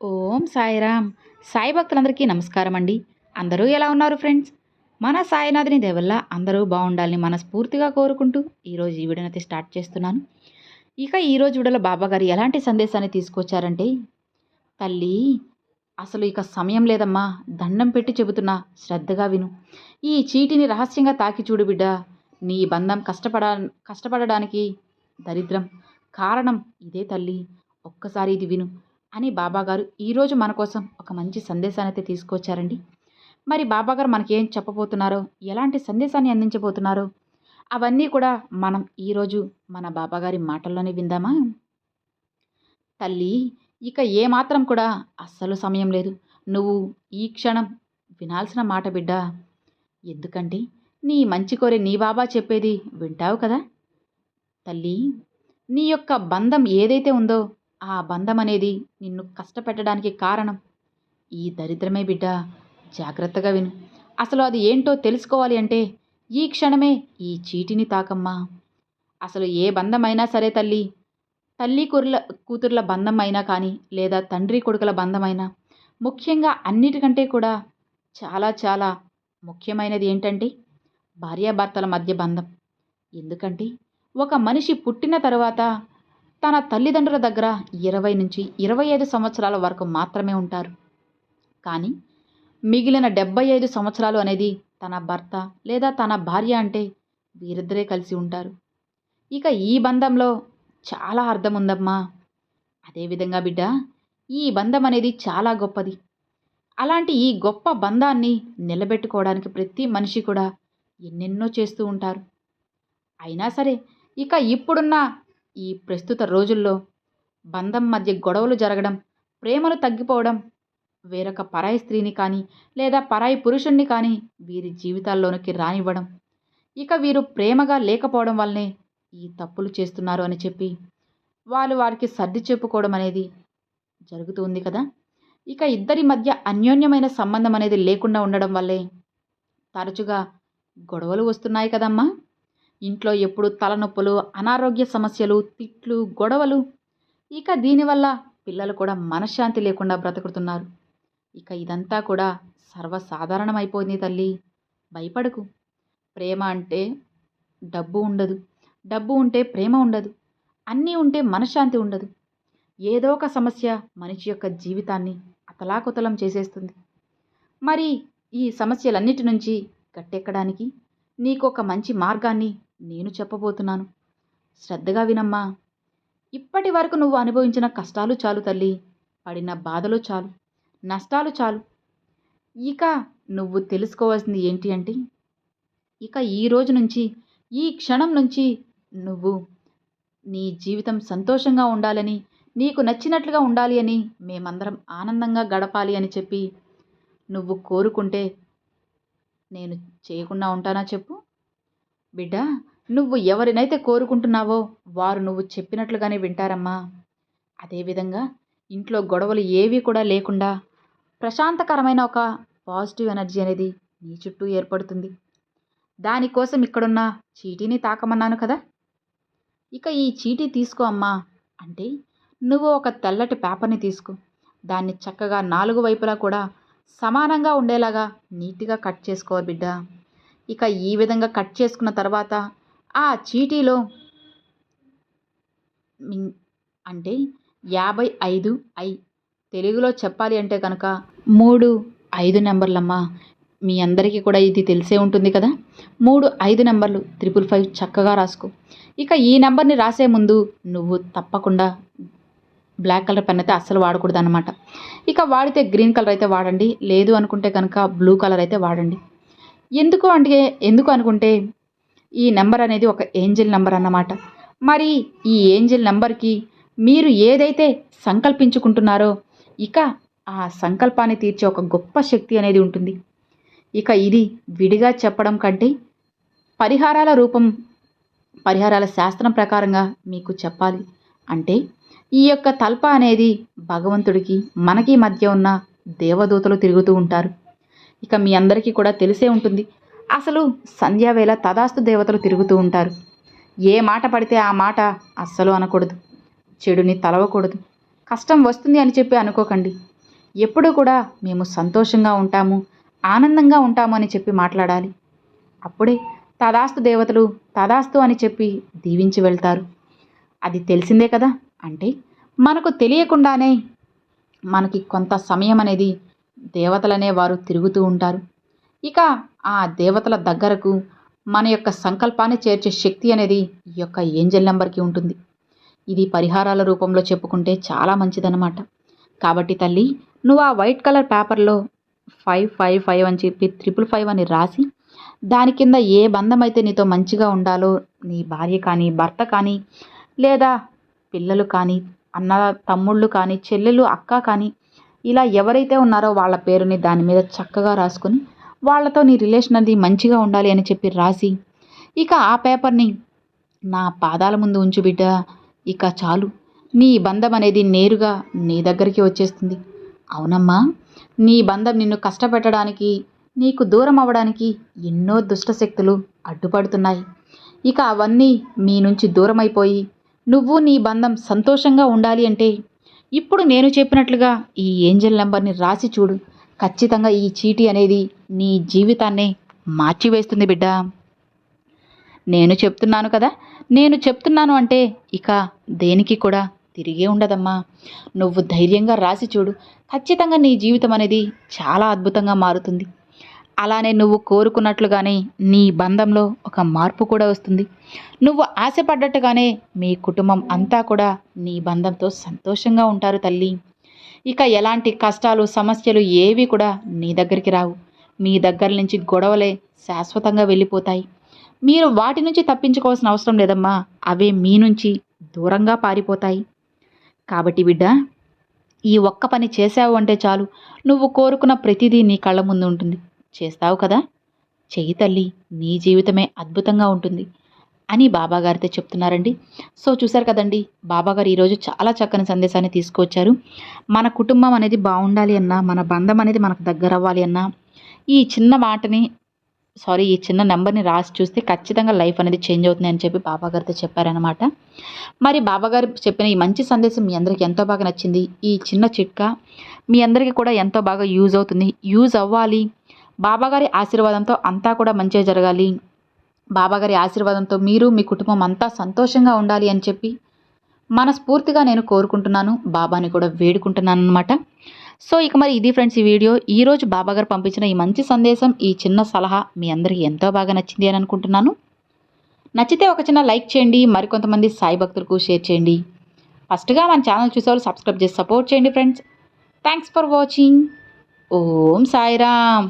ఓం సాయిరామ్ సాయి భక్తులందరికీ నమస్కారం అండి. అందరూ ఎలా ఉన్నారు ఫ్రెండ్స్? మన సాయినాథుని దేవల్ల అందరూ బాగుండాలని మనస్ఫూర్తిగా కోరుకుంటూ ఈరోజు ఈ వీడియోనైతే స్టార్ట్ చేస్తున్నాను. ఇక ఈరోజు వీడియోలో బాబా గారు ఎలాంటి సందేశాన్ని తీసుకొచ్చారంటే తల్లి అసలు ఇక సమయం లేదమ్మా. దండం పెట్టి చెబుతున్నా. శ్రద్ధగా విను. ఈ చీటిని రహస్యంగా తాకి చూడు బిడ్డ. నీ బంధం కష్టపడ కష్టపడడానికి దరిద్రం. కారణం ఇదే తల్లి. ఒక్కసారి ఇది విను. అని బాబాగారు ఈరోజు మన కోసం ఒక మంచి సందేశాన్ని అయితే తీసుకొచ్చారండి. మరి బాబాగారు మనకి ఏం చెప్పబోతున్నారో ఎలాంటి సందేశాన్ని అందించబోతున్నారో అవన్నీ కూడా మనం ఈరోజు మన బాబాగారి మాటల్లోనే విందామా? తల్లి ఇక ఏమాత్రం కూడా అస్సలు సమయం లేదు. నువ్వు ఈ క్షణం వినాల్సిన మాట బిడ్డ ఎందుకంటే నీ మంచి కోరే నీ బాబా చెప్పేది వింటావు కదా? తల్లి నీ యొక్క బంధం ఏదైతే ఉందో ఆ బంధం అనేది నిన్ను కష్టపెట్టడానికి కారణం. ఈ దరిద్రమే బిడ్డ జాగ్రత్తగా విను. అసలు అది ఏంటో తెలుసుకోవాలి అంటే ఈ క్షణమే ఈ చీటిని తాకమ్మా. అసలు ఏ బంధమైనా సరే తల్లి తల్లి కూరల కూతుర్ల బంధం అయినా కానీ లేదా తండ్రి కొడుకుల బంధమైనా ముఖ్యంగా అన్నిటికంటే కూడా చాలా చాలా ముఖ్యమైనది ఏంటంటే భార్యాభర్తల మధ్య బంధం. ఎందుకంటే ఒక మనిషి పుట్టిన తర్వాత తన తల్లిదండ్రుల దగ్గర ఇరవై నుంచి ఇరవై ఐదు సంవత్సరాల వరకు మాత్రమే ఉంటారు. కానీ మిగిలిన డెబ్బై ఐదు సంవత్సరాలు అనేది తన భర్త లేదా తన భార్య అంటే వీరిద్దరే కలిసి ఉంటారు. ఇక ఈ బంధంలో చాలా అర్థం ఉందమ్మా. అదేవిధంగా బిడ్డ ఈ బంధం అనేది చాలా గొప్పది. అలాంటి ఈ గొప్ప బంధాన్ని నిలబెట్టుకోవడానికి ప్రతి మనిషి కూడా ఎన్నెన్నో చేస్తూ ఉంటారు. అయినా సరే ఇక ఇప్పుడున్న ఈ ప్రస్తుత రోజుల్లో బంధం మధ్య గొడవలు జరగడం ప్రేమలు తగ్గిపోవడం వేరొక పరాయి స్త్రీని కానీ లేదా పరాయి పురుషుణ్ణి కానీ వీరి జీవితాల్లోనికి రానివ్వడం ఇక వీరు ప్రేమగా లేకపోవడం వల్లనే ఈ తప్పులు చేస్తున్నారు అని చెప్పి వాళ్ళు వారికి సర్ది చెప్పుకోవడం అనేది జరుగుతుంది కదా. ఇక ఇద్దరి మధ్య అన్యోన్యమైన సంబంధం అనేది లేకుండా ఉండడం వల్లే తరచుగా గొడవలు వస్తున్నాయి కదమ్మా. ఇంట్లో ఎప్పుడు తలనొప్పులు అనారోగ్య సమస్యలు తిట్లు గొడవలు. ఇక దీనివల్ల పిల్లలు కూడా మనశ్శాంతి లేకుండా బ్రతుకుతున్నారు. ఇక ఇదంతా కూడా సర్వసాధారణమైపోయింది తల్లి. భయపడకు. ప్రేమ అంటే డబ్బు ఉండదు. డబ్బు ఉంటే ప్రేమ ఉండదు. అన్నీ ఉంటే మనశ్శాంతి ఉండదు. ఏదో ఒక సమస్య మనిషి యొక్క జీవితాన్ని అతలాకుతలం చేసేస్తుంది. మరి ఈ సమస్యలన్నిటి నుంచి గట్టెక్కడానికి నీకు ఒక మంచి మార్గాన్ని నేను చెప్పబోతున్నాను. శ్రద్ధగా వినమ్మా. ఇప్పటి వరకు నువ్వు అనుభవించిన కష్టాలు చాలు తల్లి. పడిన బాధలు చాలు. నష్టాలు చాలు. ఇక నువ్వు తెలుసుకోవాల్సింది ఏంటి అంటే ఇక ఈ రోజు నుంచి ఈ క్షణం నుంచి నువ్వు నీ జీవితం సంతోషంగా ఉండాలని నీకు నచ్చినట్లుగా ఉండాలి అని మేమందరం ఆనందంగా గడపాలి అని చెప్పి నువ్వు కోరుకుంటే నేను చేయకుండా ఉంటానా చెప్పు? బిడ్డ నువ్వు ఎవరినైతే కోరుకుంటున్నావో వారు నువ్వు చెప్పినట్లుగానే వింటారమ్మా. అదేవిధంగా ఇంట్లో గొడవలు ఏవీ కూడా లేకుండా ప్రశాంతకరమైన ఒక పాజిటివ్ ఎనర్జీ అనేది నీ చుట్టూ ఏర్పడుతుంది. దానికోసం ఇక్కడున్న చీటీని తాకమన్నాను కదా? ఇక ఈ చీటీ తీసుకో అమ్మా అంటే నువ్వు ఒక తెల్లటి పేపర్ని తీసుకో. దాన్ని చక్కగా నాలుగు వైపులా కూడా సమానంగా ఉండేలాగా నీట్గా కట్ చేసుకో బిడ్డ. ఇక ఈ విధంగా కట్ చేసుకున్న తర్వాత ఆ చీటీలో అంటే యాభై ఐదు ఐ తెలుగులో చెప్పాలి అంటే కనుక మూడు ఐదు నెంబర్లమ్మా. మీ అందరికీ కూడా ఇది తెలిసే ఉంటుంది కదా? మూడు ఐదు నెంబర్లు త్రిపుల్ ఫైవ్ చక్కగా రాసుకో. ఇక ఈ నెంబర్ని రాసే ముందు నువ్వు తప్పకుండా బ్లాక్ కలర్ పెన్ అయితే అస్సలు వాడకూడదు అనమాట ఇక వాడితే గ్రీన్ కలర్ అయితే వాడండి. లేదు అనుకుంటే కనుక బ్లూ కలర్ అయితే వాడండి. ఎందుకు అంటే ఎందుకు అనుకుంటే ఈ నెంబర్ అనేది ఒక ఏంజిల్ నెంబర్ అన్నమాట. మరి ఈ ఏంజిల్ నెంబర్కి మీరు ఏదైతే సంకల్పించుకుంటున్నారో ఇక ఆ సంకల్పాన్ని తీర్చే ఒక గొప్ప శక్తి అనేది ఉంటుంది. ఇక ఇది విడిగా చెప్పడం కంటే పరిహారాల రూపం పరిహారాల శాస్త్రం ప్రకారంగా మీకు చెప్పాలి. అంటే ఈ యొక్క తల్ప అనేది భగవంతుడికి మనకి మధ్య ఉన్న దేవదూతలు తిరుగుతూ ఉంటారు. ఇక మీ అందరికీ కూడా తెలిసే ఉంటుంది. అసలు సంధ్యావేళ తదాస్తు దేవతలు తిరుగుతూ ఉంటారు. ఏ మాట పడితే ఆ మాట అస్సలు అనకూడదు. చెడుని తలవకూడదు. కష్టం వస్తుంది అని చెప్పి అనుకోకండి. ఎప్పుడూ కూడా మేము సంతోషంగా ఉంటాము ఆనందంగా ఉంటాము అని చెప్పి మాట్లాడాలి. అప్పుడే తదాస్తు దేవతలు తదాస్తు అని చెప్పి దీవించి వెళ్తారు. అది తెలిసిందే కదా? అంటే మనకు తెలియకుండానే మనకి కొంత సమయం అనేది దేవతలనే వారు తిరుగుతూ ఉంటారు. ఇక ఆ దేవతల దగ్గరకు మన యొక్క సంకల్పాన్ని చేర్చే శక్తి అనేది ఈ యొక్క ఏంజల్ నెంబర్కి ఉంటుంది. ఇది పరిహారాల రూపంలో చెప్పుకుంటే చాలా మంచిదన్నమాట. కాబట్టి తల్లి నువ్వు ఆ వైట్ కలర్ పేపర్లో ఫైవ్ ఫైవ్ ఫైవ్ అని చెప్పి త్రిపుల్ ఫైవ్ అని రాసి దాని కింద ఏ బంధం అయితే నీతో మంచిగా ఉండాలో నీ భార్య కానీ భర్త కానీ లేదా పిల్లలు కానీ అన్న తమ్ముళ్ళు కానీ చెల్లెలు అక్క కానీ ఇలా ఎవరైతే ఉన్నారో వాళ్ళ పేరుని దాని మీద చక్కగా రాసుకొని వాళ్ళతో నీ రిలేషన్ అది మంచిగా ఉండాలి అని చెప్పి రాసి ఇక ఆ పేపర్ని నా పాదాల ముందు ఉంచు బిడ్డ ఇక చాలు. నీ బంధం అనేది నేరుగా నీ దగ్గరికి వచ్చేస్తుంది. అవునమ్మా నీ బంధం నిన్ను కష్టపెట్టడానికి నీకు దూరం అవ్వడానికి ఎన్నో దుష్ట శక్తులు అడ్డుపడుతున్నాయి. ఇక అవన్నీ మీ నుంచి దూరం అయిపోయి నువ్వు నీ బంధం సంతోషంగా ఉండాలి అంటే ఇప్పుడు నేను చెప్పినట్లుగా ఈ ఏంజల్ నెంబర్ని రాసి చూడు. ఖచ్చితంగా ఈ చీటీ అనేది నీ జీవితాన్నే మార్చివేస్తుంది బిడ్డ. నేను చెప్తున్నాను కదా. నేను చెప్తున్నాను అంటే ఇక దేనికి కూడా తిరిగే ఉండదమ్మా. నువ్వు ధైర్యంగా రాసి చూడు. ఖచ్చితంగా నీ జీవితం అనేది చాలా అద్భుతంగా మారుతుంది. అలానే నువ్వు కోరుకున్నట్లుగానే నీ బంధంలో ఒక మార్పు కూడా వస్తుంది. నువ్వు ఆశపడ్డట్టుగానే మీ కుటుంబం అంతా కూడా నీ బంధంతో సంతోషంగా ఉంటారు తల్లి. ఇక ఎలాంటి కష్టాలు సమస్యలు ఏవి కూడా నీ దగ్గరికి రావు. మీ దగ్గర నుంచి గొడవలే శాశ్వతంగా వెళ్ళిపోతాయి. మీరు వాటి నుంచి తప్పించుకోవాల్సిన అవసరం లేదమ్మా. అవే మీ నుంచి దూరంగా పారిపోతాయి. కాబట్టి బిడ్డ ఈ ఒక్క పని చేసావు అంటే చాలు. నువ్వు కోరుకున్న ప్రతిదీ నీ కళ్ళ ముందు ఉంటుంది. చేస్తావు కదా? చెయ్యి తల్లి నీ జీవితమే అద్భుతంగా ఉంటుంది అని బాబాగారితో చెప్తున్నారండి. సో చూసారు కదండి బాబాగారు ఈరోజు చాలా చక్కని సందేశాన్ని తీసుకొచ్చారు మన కుటుంబం అనేది బాగుండాలి అన్నా మన బంధం అనేది మనకు దగ్గర అవ్వాలి అన్నా ఈ చిన్న మాటని సారీ ఈ చిన్న నెంబర్ని రాసి చూస్తే ఖచ్చితంగా లైఫ్ అనేది చేంజ్ అవుతుంది అని చెప్పి బాబాగారితో చెప్పారనమాట మరి బాబాగారు చెప్పిన ఈ మంచి సందేశం మీ అందరికి ఎంతో బాగా నచ్చింది. ఈ చిన్న చిట్కా మీ అందరికీ కూడా ఎంతో బాగా యూజ్ అవుతుంది. యూజ్ అవ్వాలి. బాబాగారి ఆశీర్వాదంతో అంతా కూడా మంచిగా జరగాలి. బాబాగారి ఆశీర్వాదంతో మీరు మీ కుటుంబం అంతా సంతోషంగా ఉండాలి అని చెప్పి మనస్ఫూర్తిగా నేను కోరుకుంటున్నాను. బాబాని కూడా వేడుకుంటున్నాను అనమాట సో ఇక మరి ఇది ఫ్రెండ్స్ ఈ వీడియో. ఈరోజు బాబాగారు పంపించిన ఈ మంచి సందేశం ఈ చిన్న సలహా మీ అందరికీ ఎంతో బాగా నచ్చింది అని అనుకుంటున్నాను. నచ్చితే ఒక చిన్న లైక్ చేయండి మరికొంతమంది సాయి భక్తులకు షేర్ చేయండి. ఫస్ట్గా మన ఛానల్ చూసేవాళ్ళు సబ్స్క్రైబ్ చేసి సపోర్ట్ చేయండి friends. Thanks for watching. Om Sairam.